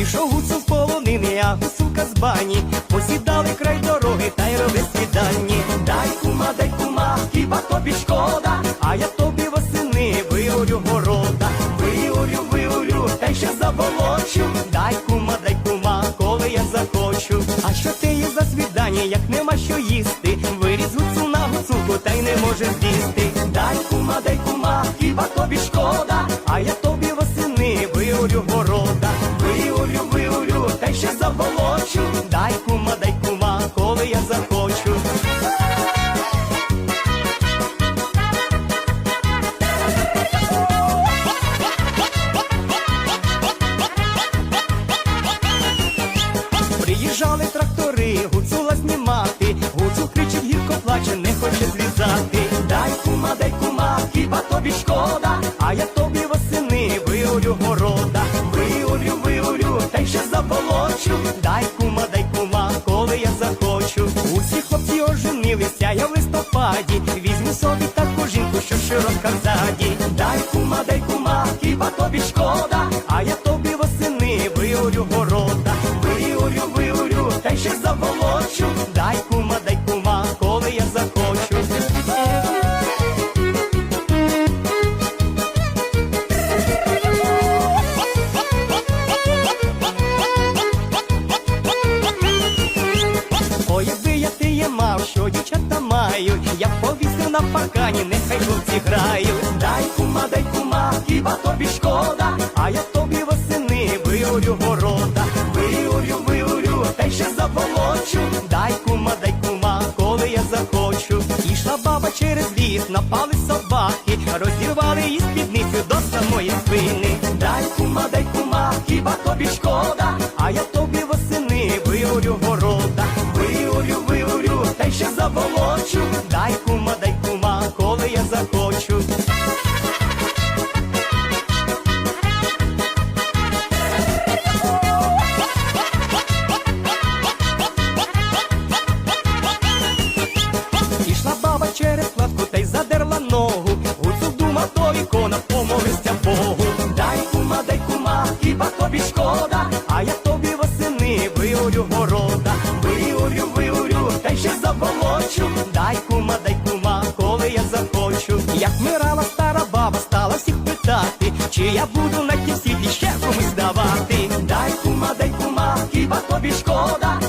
Ішов гуцул з полонини, а гуцулка з бані. Посідали край дороги та й робили свіданні Дай кума, дай кума, хіба тобі шкода, свідання, як нема що їсти? Виріс гуцул на та й не може з'їсти. Дай кума, дай кума, Дай кума, хіба тобі шкода, а я тобі восени виорю города, виорю, виорю, та й ще заболочу. Дай кума, дай кума, коли я захочу. Усі хлопці оженилися, я в листопаді. Візьму собі таку жінку, що широка ззаді. Дай кума, дай кума, хіба тобі шкода, а я тобі дівчата мають, я б повісив на паркані, нехай хлопці грають. Дай кума, дай кума, хіба тобі шкода, а я тобі восени виорю города, виорю, виорю, та й ще заболочу. Дай кума, дай кума, коли я захочу. Ішла баба через ліс, напали собаки, я. Ішла баба через кладку та й задерла ногу. Гуцул дума то ікона, помолився Богу. Дай кума, дай кума, хіба тобі шкода, а я тобі восени виорю города, чи я буду на тім світі ще комусь давати. Дай кума, дай кума, хіба тобі шкода.